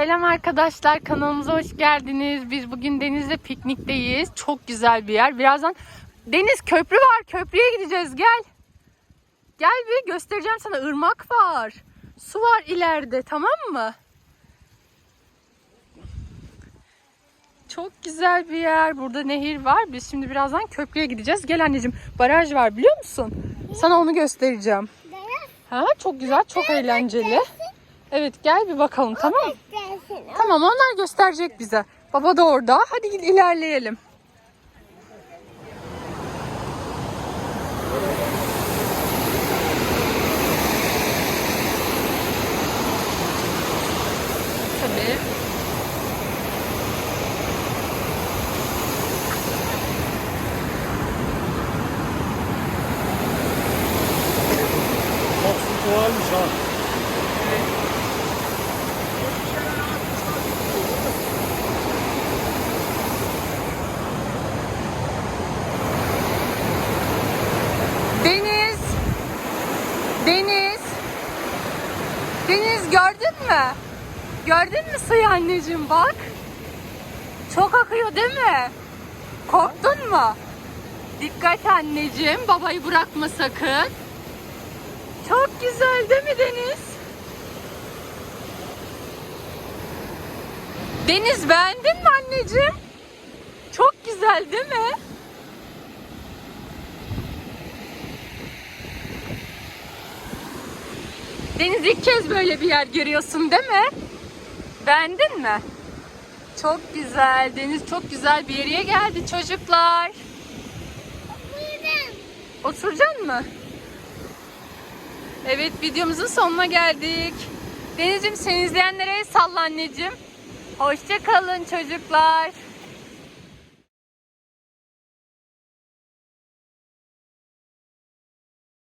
Selam arkadaşlar kanalımıza hoş geldiniz. Biz bugün denizde piknikteyiz. Çok güzel bir yer. Birazdan deniz köprü var. Köprüye gideceğiz. Gel. Gel bir göstereceğim sana. ırmak var. Su var ileride tamam mı? Çok güzel bir yer. Burada nehir var. Biz şimdi birazdan köprüye gideceğiz. Gel anneciğim. Baraj var biliyor musun? Sana onu göstereceğim. Ha, çok güzel, çok eğlenceli. Evet gel bir bakalım tamam mı? Tamam onlar gösterecek bize. Baba da orada. Hadi gel ilerleyelim. Tabii. Bak su kolaymış ha. Deniz. Deniz. Deniz gördün mü? Gördün mü suyu anneciğim bak. Çok akıyor değil mi? Korktun mu? Dikkat anneciğim. Babayı bırakma sakın. Çok güzel değil mi Deniz? Deniz beğendin mi anneciğim? Çok güzel değil mi? Deniz ilk kez böyle bir yer görüyorsun değil mi? Beğendin mi? Çok güzel. Deniz çok güzel bir yere geldi çocuklar. Oturacaksın mı? Evet videomuzun sonuna geldik. Deniz'cim seni izleyenlere salla anneciğim. Hoşça kalın çocuklar.